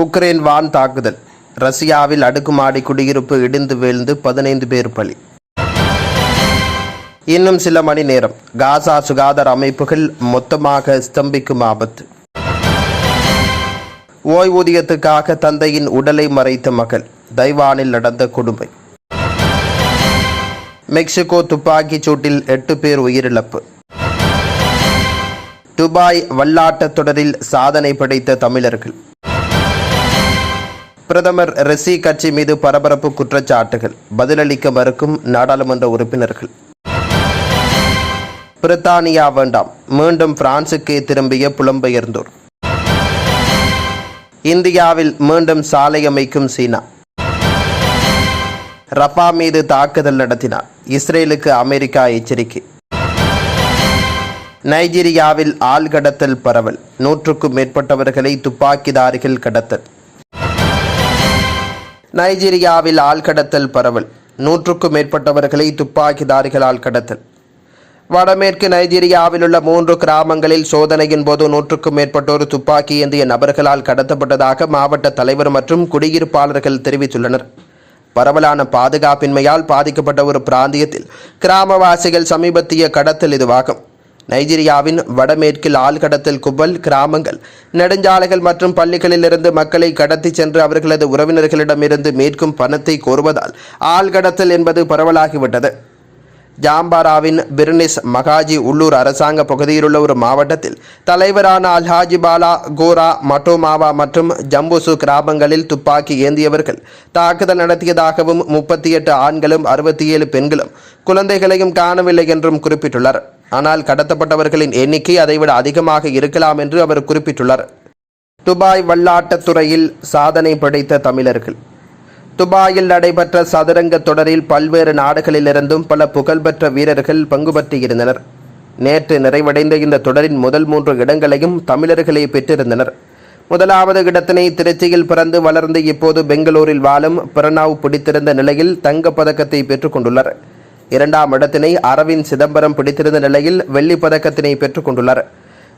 Ukraine வான் தாக்குதல். ரஷ்யாவில் அடுக்குமாடி குடியிருப்பு இடிந்து வீழ்ந்து பதினைந்து பேர் பலி. இன்னும் சில மணி நேரம். காசா சுகாதார அமைப்புகள் மொத்தமாக ஸ்தம்பிக்கும் ஆபத்து. ஓய்வூதியத்துக்காக தந்தையின் உடலை மறைத்த மகள். தைவானில் நடந்த கொடுமை. மெக்சிகோ துப்பாக்கிச் சூட்டில் எட்டு பேர் உயிரிழப்பு. துபாய் வல்லாட்டத் தொடரில் சாதனை படைத்த தமிழர்கள். பிரதமர் ரெசி கட்சி மீது பரபரப்பு குற்றச்சாட்டுகள். பதிலளிக்க மறுக்கும் நாடாளுமன்ற உறுப்பினர்கள். பிரித்தானியா வேண்டாம். மீண்டும் பிரான்சுக்கு திரும்பிய புலம்பெயர்ந்தோர். இந்தியாவில் மீண்டும் சாலை அமைக்கும் சீனா. ரஃபா மீது தாக்குதல் நடத்தினார். இஸ்ரேலுக்கு அமெரிக்கா எச்சரிக்கை. நைஜீரியாவில் ஆள் கடத்தல் பரவல். நூற்றுக்கும் மேற்பட்டவர்களை துப்பாக்கிதாரிகள் கடத்தல். நைஜீரியாவில் ஆள் கடத்தல் பரவல். நூற்றுக்கும் மேற்பட்டவர்களை துப்பாக்கிதாரிகளால் கடத்தல். வடமேற்கு நைஜீரியாவில் உள்ள மூன்று கிராமங்களில் சோதனையின் போது நூற்றுக்கும் மேற்பட்டோர் துப்பாக்கி ஏந்திய நபர்களால் கடத்தப்பட்டதாக மாவட்ட தலைவர் மற்றும் குடியிருப்பாளர்கள் தெரிவித்துள்ளனர். பரவலான பாதுகாப்பின்மையால் பாதிக்கப்பட்ட ஒரு பிராந்தியத்தில் கிராமவாசிகள் சமீபத்திய கடத்தல் இதுவாகும். நைஜீரியாவின் வடமேற்கில் ஆள்கடத்தல் கும்பல் கிராமங்கள் நெடுஞ்சாலைகள் மற்றும் பள்ளிகளிலிருந்து மக்களை கடத்தி சென்று அவர்களது உறவினர்களிடமிருந்து மீட்கும் பணத்தை கோருவதால் ஆள்கடத்தல் என்பது பரவலாகிவிட்டது. ஜாம்பாராவின் பிர்னிஸ் மகாஜி உள்ளூர் அரசாங்க பகுதியிலுள்ள ஒரு மாவட்டத்தில் தலைவரான அல்ஹாஜி பாலா கோரா மட்டோமாவா மற்றும் ஜம்புசு கிராமங்களில் துப்பாக்கி ஏந்தியவர்கள் தாக்குதல் நடத்தியதாகவும் முப்பத்தி எட்டு ஆண்களும் அறுபத்தி ஏழு பெண்களும் குழந்தைகளையும் காணவில்லை என்றும் குறிப்பிட்டுள்ளார் ஆனால் கடத்தப்பட்டவர்களின் எண்ணிக்கை அதைவிட அதிகமாக இருக்கலாம் என்று அவர் குறிப்பிட்டுள்ளார். துபாய் வல்லாட்டத் துறையில் சாதனை படைத்த தமிழர்கள். துபாயில் நடைபெற்ற சதுரங்க தொடரில் பல்வேறு நாடுகளிலிருந்தும் பல புகழ்பெற்ற வீரர்கள் பங்கு பற்றியிருந்தனர். நேற்று நிறைவடைந்த இந்த தொடரின் முதல் மூன்று இடங்களையும் தமிழர்களே பெற்றிருந்தனர். முதலாவது இடத்தினை திருச்சியில் பிறந்து வளர்ந்து இப்போது பெங்களூரில் வாழும் பிரணாவ் பிடித்திருந்த நிலையில் தங்கப்பதக்கத்தை பதக்கத்தை இரண்டாம் இடத்தினை அரவிந்த் சிதம்பரம் பிடித்திருந்த நிலையில் வெள்ளிப் பதக்கத்தினை பெற்றுக் கொண்டுள்ளார்.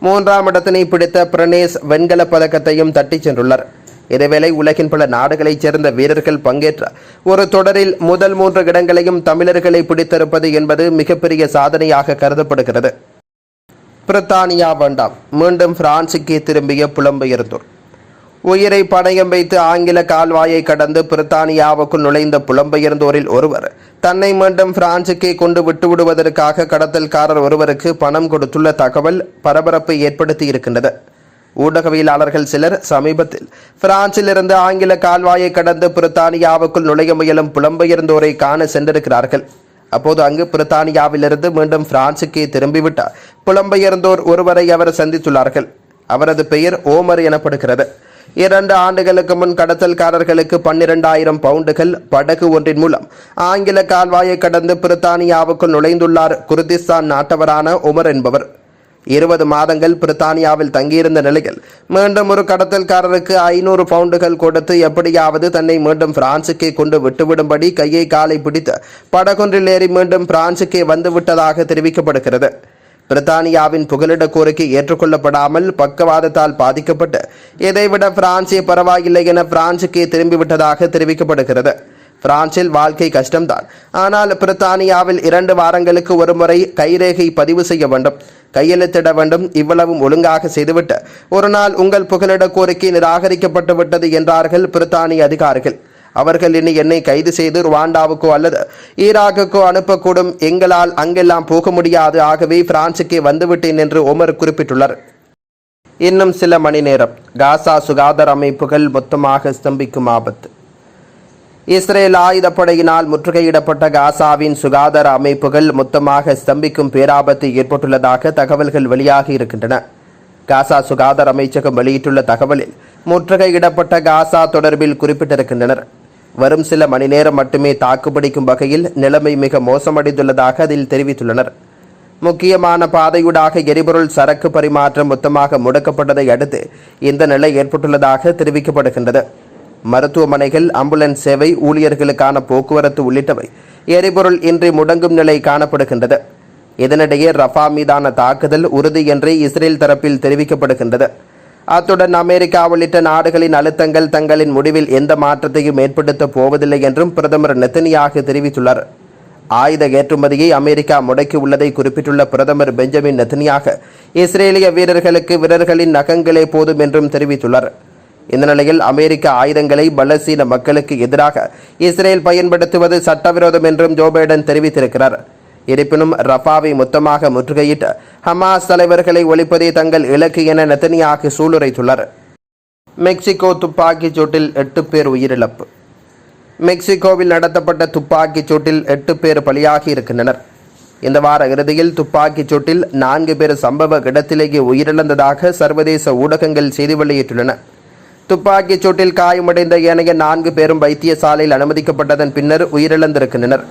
மூன்றாம் இடத்தினை பிடித்த பிரணேஷ் வெண்கலப் பதக்கத்தையும் தட்டிச் சென்றுள்ளார். இதேவேளை உலகின் பல நாடுகளைச் சேர்ந்த வீரர்கள் பங்கேற்ற ஒரு தொடரில் முதல் மூன்று இடங்களையும் தமிழர்களை பிடித்திருப்பது என்பது மிகப்பெரிய சாதனையாக கருதப்படுகிறது. பிரித்தானியா வேண்டாம். மீண்டும் பிரான்சுக்கே திரும்பிய புலம்பெயர்ந்தோர். உயிரை பணயம் வைத்து ஆங்கில கால்வாயை கடந்து பிரித்தானியாவுக்குள் நுழைந்த புலம்பெயர்ந்தோரில் ஒருவர் தன்னை மீண்டும் பிரான்சுக்கே கொண்டு விட்டுவிடுவதற்காக கடத்தல்காரர் ஒருவருக்கு பணம் கொடுத்துள்ள தகவல் பரபரப்பை ஏற்படுத்தி இருக்கின்றது ஊடகவியலாளர்கள் சிலர் சமீபத்தில் பிரான்சிலிருந்து ஆங்கில கால்வாயை கடந்து பிரித்தானியாவுக்குள் நுழைய முயலும் புலம்பெயர்ந்தோரை காண சென்றிருக்கிறார்கள். அப்போது அங்கு பிரித்தானியாவிலிருந்து மீண்டும் பிரான்சுக்கே திரும்பிவிட்டார். புலம்பெயர்ந்தோர் ஒருவரை அவர் சந்தித்துள்ளார்கள். அவரது பெயர் ஓமர் எனப்படுகிறது. இரண்டு ஆண்டுகளுக்கு முன் கடத்தல்காரர்களுக்கு பன்னிரண்டாயிரம் பவுண்டுகள் படகு ஒன்றின் மூலம் ஆங்கில கால்வாயை கடந்து பிரித்தானியாவுக்குள் நுழைந்துள்ளார் குர்திஸ்தான் நாட்டவரான உமர் என்பவர். இருபது மாதங்கள் பிரித்தானியாவில் தங்கியிருந்த நிலையில் மீண்டும் ஒரு கடத்தல்காரருக்கு ஐநூறு பவுண்டுகள் கொடுத்து எப்படியாவது தன்னை மீண்டும் பிரான்சுக்கே கொண்டு விட்டுவிடும்படி கையை காலை பிடித்து படகொன்றில் ஏறி மீண்டும் பிரான்சுக்கே வந்துவிட்டதாக தெரிவிக்கப்படுகிறது. பிரித்தானியாவின் புகலிட கோரிக்கை ஏற்றுக்கொள்ளப்படாமல் பக்கவாதத்தால் பாதிக்கப்பட்டு இதைவிட பிரான்சே பரவாயில்லை என பிரான்சுக்கே திரும்பிவிட்டதாக தெரிவிக்கப்படுகிறது. பிரான்சில் வாழ்க்கை கஷ்டம்தான். ஆனால் பிரித்தானியாவில் இரண்டு வாரங்களுக்கு ஒருமுறை கைரேகை பதிவு செய்ய வேண்டும். கையெழுத்திட வேண்டும். இவ்வளவும் ஒழுங்காக செய்துவிட்டு ஒரு நாள் உங்கள் புகலிட கோரிக்கை நிராகரிக்கப்பட்டு விட்டது என்றார்கள் பிரித்தானிய அதிகாரிகள். அவர்கள் இனி என்னை கைது செய்து ருவாண்டாவுக்கோ அல்லது ஈராக்குக்கோ அனுப்பக்கூடும். எங்களால் அங்கெல்லாம் போக முடியாது. ஆகவே பிரான்சுக்கே வந்துவிட்டேன் என்று ஒமர் குறிப்பிட்டுள்ளார். இன்னும் சில மணி நேரம். காசா சுகாதார அமைப்புகள் மொத்தமாக ஸ்தம்பிக்கும் ஆபத்து. இஸ்ரேல் ஆயுதப்படையினால் முற்றுகையிடப்பட்ட காசாவின் சுகாதார அமைப்புகள் மொத்தமாக ஸ்தம்பிக்கும் பேராபத்து ஏற்பட்டுள்ளதாக தகவல்கள் வெளியாகி இருக்கின்றன. காசா சுகாதார அமைச்சகம் வெளியிட்டுள்ள தகவலில் முற்றுகையிடப்பட்ட காசா தொடர்பில் குறிப்பிட்டிருக்கின்றனர். வரும் சில மணி நேரம் மட்டுமே தாக்குப்பிடிக்கும் வகையில் நிலைமை மிக மோசமடைந்துள்ளதாக அதில் தெரிவித்துள்ளனர். முக்கியமான பாதையூடாக எரிபொருள் சரக்கு பரிமாற்றம் மொத்தமாக முடக்கப்பட்டதை அடுத்து இந்த நிலை ஏற்பட்டுள்ளதாக தெரிவிக்கப்படுகின்றது. மருத்துவமனைகள் ஆம்புலன்ஸ் சேவை ஊழியர்களுக்கான போக்குவரத்து உள்ளிட்டவை எரிபொருள் இன்றி முடங்கும் நிலை காணப்படுகின்றது. இதனிடையே ரஃபா மீதான தாக்குதல் உறுதி என்று இஸ்ரேல் தரப்பில் தெரிவிக்கப்படுகின்றது. அத்துடன் அமெரிக்கா உள்ளிட்ட நாடுகளின் அழுத்தங்கள் தங்களின் முடிவில் எந்த மாற்றத்தையும் ஏற்படுத்தப் போவதில்லை என்றும் பிரதமர் நெத்தனியாக தெரிவித்துள்ளார். ஆயுத ஏற்றுமதியை அமெரிக்கா முடக்கி உள்ளதை குறிப்பிட்டுள்ள பிரதமர் பெஞ்சமின் நெத்தனியாக இஸ்ரேலிய வீரர்களுக்கு வீரர்களின் நகங்களே போதும் என்றும் தெரிவித்துள்ளார். இந்த நிலையில் அமெரிக்க ஆயுதங்களை பலஸ்தீன மக்களுக்கு எதிராக இஸ்ரேல் பயன்படுத்துவது சட்டவிரோதம் என்றும் ஜோ பைடன் தெரிவித்திருக்கிறார். இருப்பினும் ரஃபாவை மொத்தமாக முற்றுகையிட்டு ஹமாஸ் தலைவர்களை ஒழிப்பதே தங்கள் இலக்கு என நெத்தனியாக சூளுரைத்துள்ளார். மெக்சிகோ துப்பாக்கிச் சூட்டில் எட்டு பேர் உயிரிழப்பு. மெக்சிகோவில் நடத்தப்பட்ட துப்பாக்கிச் சூட்டில் எட்டு பேர் பலியாகி இருக்கின்றனர். இந்த வார இறுதியில் துப்பாக்கிச் சூட்டில் நான்கு பேர் சம்பவ இடத்திலேயே உயிரிழந்ததாக சர்வதேச ஊடகங்கள் செய்தி வெளியிட்டுள்ளன. துப்பாக்கிச் சூட்டில் காயமடைந்த ஏனைய நான்கு பேரும் வைத்தியசாலையில் அனுமதிக்கப்பட்டதன் பின்னர் உயிரிழந்திருக்கின்றனர்.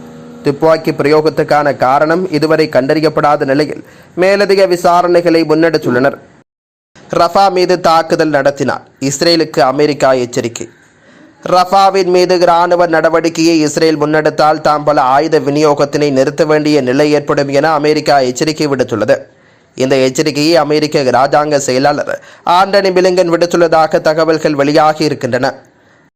துப்பாக்கி பிரயோகத்துக்கான காரணம் இதுவரை கண்டறியப்படாத நிலையில் மேலதிக விசாரணைகளை முன்னெடுத்துள்ளனர். ரஃபா மீது தாக்குதல் நடத்தினார். இஸ்ரேலுக்கு அமெரிக்கா எச்சரிக்கை. ரஃபாவின் மீது இராணுவ நடவடிக்கையை இஸ்ரேல் முன்னெடுத்தால் தாம் பல ஆயுத விநியோகத்தினை நிறுத்த வேண்டிய நிலை ஏற்படும் என அமெரிக்கா எச்சரிக்கை விடுத்துள்ளது. இந்த எச்சரிக்கையை அமெரிக்க இராஜாங்க செயலாளர் ஆண்டனி பிலிங்கன் விடுத்துள்ளதாக தகவல்கள் வெளியாகி இருக்கின்றன.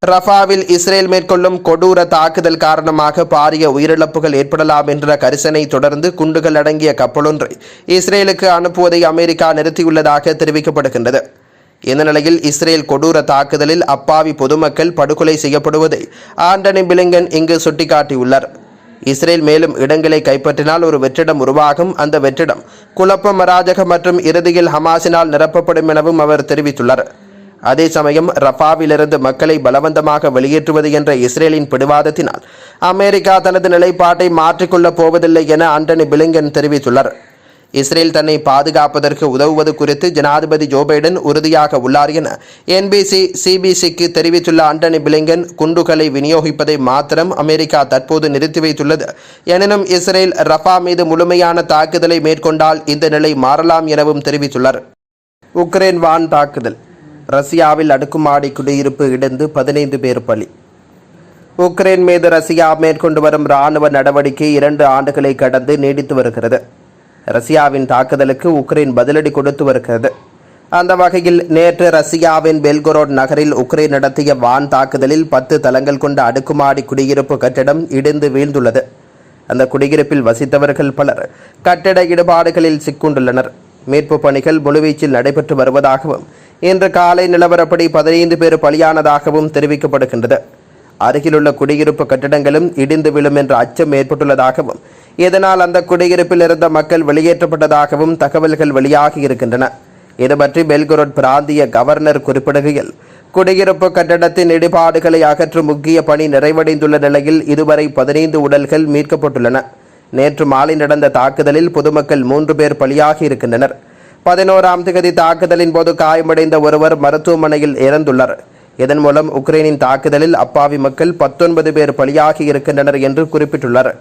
ரஃபாவில் இஸ்ரேல் மேற்கொள்ளும் கொடூர தாக்குதல் காரணமாக பாரிய உயிரிழப்புகள் ஏற்படலாம் என்ற கரிசனை தொடர்ந்து குண்டுகள் அடங்கிய கப்பலொன்றை இஸ்ரேலுக்கு அனுப்புவதை அமெரிக்கா நிறுத்தியுள்ளதாக தெரிவிக்கப்படுகின்றது. இந்த நிலையில் இஸ்ரேல் கொடூர தாக்குதலில் அப்பாவி பொதுமக்கள் படுகொலை செய்யப்படுவதை ஆண்டனி பிலிங்கன் இங்கு சுட்டிக்காட்டியுள்ளார். இஸ்ரேல் மேலும் இடங்களை கைப்பற்றினால் ஒரு வெற்றிடம் உருவாகும். அந்த வெற்றிடம் குழப்பம் அராஜக மற்றும் இறுதியில் ஹமாஸினால் நிரப்பப்படும் எனவும் அவர் தெரிவித்துள்ளார். அதே சமயம் ரஃபாவிலிருந்து மக்களை பலவந்தமாக வெளியேற்றுவது என்ற இஸ்ரேலின் பிடிவாதத்தினால் அமெரிக்கா தனது நிலைப்பாட்டை மாற்றிக்கொள்ளப் போவதில்லை என ஆண்டனி பிலிங்கன் தெரிவித்துள்ளார். இஸ்ரேல் தன்னை பாதுகாப்பதற்கு உதவுவது குறித்து ஜனாதிபதி ஜோ பைடன் உறுதியாக உள்ளார் என என்பிசி சிபிசிக்கு தெரிவித்துள்ள ஆண்டனி பிலிங்கன் குண்டுகளை விநியோகிப்பதை மாத்திரம் அமெரிக்கா தற்போது நிறுத்தி வைத்துள்ளது. எனினும் இஸ்ரேல் ரஃபா மீது முழுமையான தாக்குதலை மேற்கொண்டால் இந்த நிலை மாறலாம் எனவும் தெரிவித்துள்ளார். உக்ரைன் வான் தாக்குதல். ரஷ்யாவில் அடுக்குமாடி குடியிருப்பு இடிந்து பதினைந்து பேர் பலி. உக்ரைன் மீது ரஷ்யா மேற்கொண்டு வரும் இராணுவ நடவடிக்கை இரண்டு ஆண்டுகளை கடந்து நீடித்து வருகிறது. ரஷ்யாவின் தாக்குதலுக்கு உக்ரைன் பதிலடி கொடுத்து வருகிறது. அந்த வகையில் நேற்று ரஷ்யாவின் பெல்கொரோட் நகரில் உக்ரைன் நடத்திய வான் தாக்குதலில் பத்து தளங்கள் கொண்ட அடுக்குமாடி குடியிருப்பு கட்டிடம் இடிந்து வீழ்ந்துள்ளது. அந்த குடியிருப்பில் வசித்தவர்கள் பலர் கட்டிட இடுபாடுகளில் சிக்குண்டுள்ளனர். மீட்பு பணிகள் முழுவீச்சில் நடைபெற்று வருவதாகவும் இன்று காலை நிலவரப்படி பதினைந்து பேர் பலியானதாகவும் தெரிவிக்கப்படுகின்றது. அருகிலுள்ள குடியிருப்பு கட்டிடங்களும் இடிந்து விழும் என்ற அச்சம் ஏற்பட்டுள்ளதாகவும் இதனால் அந்த குடியிருப்பில் இருந்த மக்கள் வெளியேற்றப்பட்டதாகவும் தகவல்கள் வெளியாகி இருக்கின்றன. இது பற்றி பெல்கொரோட் பிராந்திய கவர்னர் குறிப்பிடுகையில் குடியிருப்பு கட்டடத்தின் இடிபாடுகளை அகற்றும் முக்கிய பணி நிறைவடைந்துள்ள நிலையில் இதுவரை பதினைந்து உடல்கள் மீட்கப்பட்டுள்ளன. நேற்று மாலை நடந்த தாக்குதலில் பொதுமக்கள் மூன்று பேர் பலியாகி இருக்கின்றனர். பதினோராம் திகதி தாக்குதலின் போது காயமடைந்த ஒருவர் மருத்துவமனையில் இறந்துள்ளார். இதன் மூலம் உக்ரைனின் தாக்குதலில் அப்பாவி மக்கள் பத்தொன்பது பேர் பலியாகி இருக்கின்றனர் என்று குறிப்பிட்டுள்ளார்.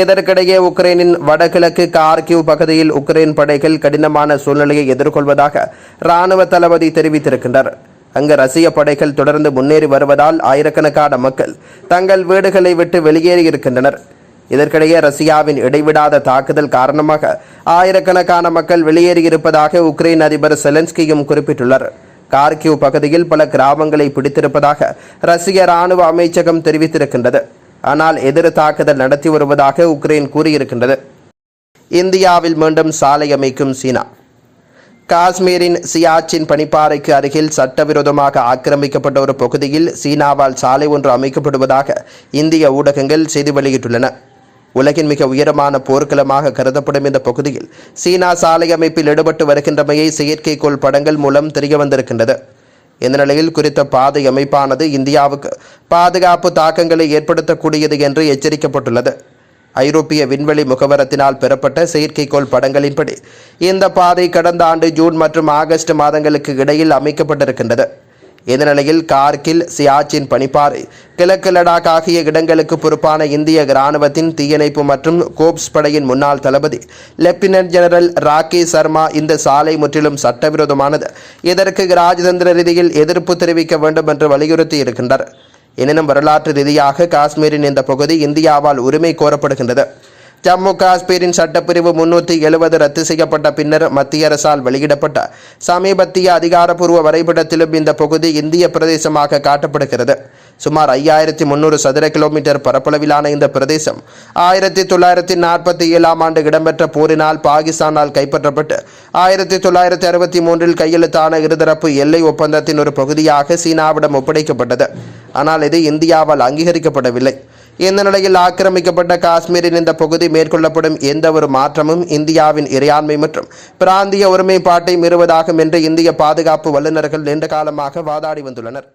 இதற்கிடையே உக்ரைனின் வடகிழக்கு கார்கிவ் பகுதியில் உக்ரைன் படைகள் கடினமான சூழ்நிலையை எதிர்கொள்வதாக இராணுவ தளபதி தெரிவித்திருக்கின்றார். அங்கு ரஷ்ய படைகள் தொடர்ந்து முன்னேறி வருவதால் ஆயிரக்கணக்கான மக்கள் தங்கள் வீடுகளை விட்டு வெளியேறி இருக்கின்றனர். இதற்கிடையே ரஷ்யாவின் இடைவிடாத தாக்குதல் காரணமாக ஆயிரக்கணக்கான மக்கள் வெளியேறியிருப்பதாக உக்ரைன் அதிபர் செலன்ஸ்கியும் குறிப்பிட்டுள்ளார். கார்கிவ் பகுதியில் பல கிராமங்களை பிடித்திருப்பதாக ரஷ்ய ராணுவ அமைச்சகம் தெரிவித்திருக்கின்றது. ஆனால் எதிர் தாக்குதல் நடத்தி வருவதாக உக்ரைன் கூறியிருக்கின்றது. இந்தியாவில் மீண்டும் சாலை அமைக்கும் சீனா. காஷ்மீரின் சியாச்சின் பனிப்பாறைக்கு அருகில் சட்டவிரோதமாக ஆக்கிரமிக்கப்பட்ட ஒரு பகுதியில் சீனாவால் சாலை ஒன்று அமைக்கப்படுவதாக இந்திய ஊடகங்கள் செய்தி வெளியிட்டுள்ளன. உலகின் மிக உயரமான போர்க்களமாக கருதப்படும் இந்த பகுதியில் சீனா சாலை அமைப்பில் ஈடுபட்டு வருகின்றமையை செயற்கைக்கோள் படங்கள் மூலம் தெரிய வந்திருக்கின்றது. இந்த நிலையில் குறித்த பாதை அமைப்பானது இந்தியாவுக்கு பாதுகாப்பு தாக்கங்களை ஏற்படுத்தக்கூடியது என்று எச்சரிக்கப்பட்டுள்ளது. ஐரோப்பிய விண்வெளி முகவரத்தினால் பெறப்பட்ட செயற்கைக்கோள் படங்களின்படி இந்த பாதை கடந்த ஆண்டு ஜூன் மற்றும் ஆகஸ்ட் மாதங்களுக்கு இடையில் அமைக்கப்பட்டிருக்கின்றது. இந்த நிலையில் கார்கில் சியாச்சின் பனிப்பாறை கிழக்கு லடாக் ஆகிய இடங்களுக்கு பொறுப்பான இந்திய இராணுவத்தின் தீயணைப்பு மற்றும் கோப்ஸ் படையின் முன்னாள் தளபதி லெப்டினன்ட் ஜெனரல் ராக்கி சர்மா இந்த சாலை முற்றிலும் சட்டவிரோதமானது. இதற்கு ராஜதந்திர ரீதியில் எதிர்ப்பு தெரிவிக்க வேண்டும் என்று வலியுறுத்தி இருக்கின்றார் எனினும் வரலாற்று ரீதியாக காஷ்மீரின் இந்த பகுதி இந்தியாவால் உரிமை கோரப்படுகின்றது. ஜம்மு காஷ்மீரின் சட்டப்பிரிவு முன்னூற்றி எழுபது ரத்து செய்யப்பட்ட பின்னர் மத்திய அரசால் வெளியிடப்பட்ட சமீபத்திய அதிகாரப்பூர்வ வரைபடத்திலும் இந்த பகுதி இந்திய பிரதேசமாக காட்டப்படுகிறது. சுமார் ஐயாயிரத்தி முந்நூறு சதுர கிலோமீட்டர் பரப்பளவிலான இந்த பிரதேசம் ஆயிரத்தி தொள்ளாயிரத்தி நாற்பத்தி ஏழாம் ஆண்டு இடம்பெற்ற போரினால் பாகிஸ்தானால் கைப்பற்றப்பட்டு ஆயிரத்தி தொள்ளாயிரத்தி அறுபத்தி மூன்றில் கையெழுத்தான இருதரப்பு எல்லை ஒப்பந்தத்தின் ஒரு பகுதியாக சீனாவிடம் ஒப்படைக்கப்பட்டது. ஆனால் இது இந்தியாவால் அங்கீகரிக்கப்படவில்லை. இந்த நிலையில் ஆக்கிரமிக்கப்பட்ட காஷ்மீரின் இந்த பகுதி மேற்கொள்ளப்படும் எந்த ஒரு மாற்றமும் இந்தியாவின் இறையாண்மை மற்றும் பிராந்திய ஒருமைப்பாட்டை மீறுவதாகும் என்று இந்திய பாதுகாப்பு வல்லுநர்கள் நீண்ட காலமாக வாதாடி வந்துள்ளனர்.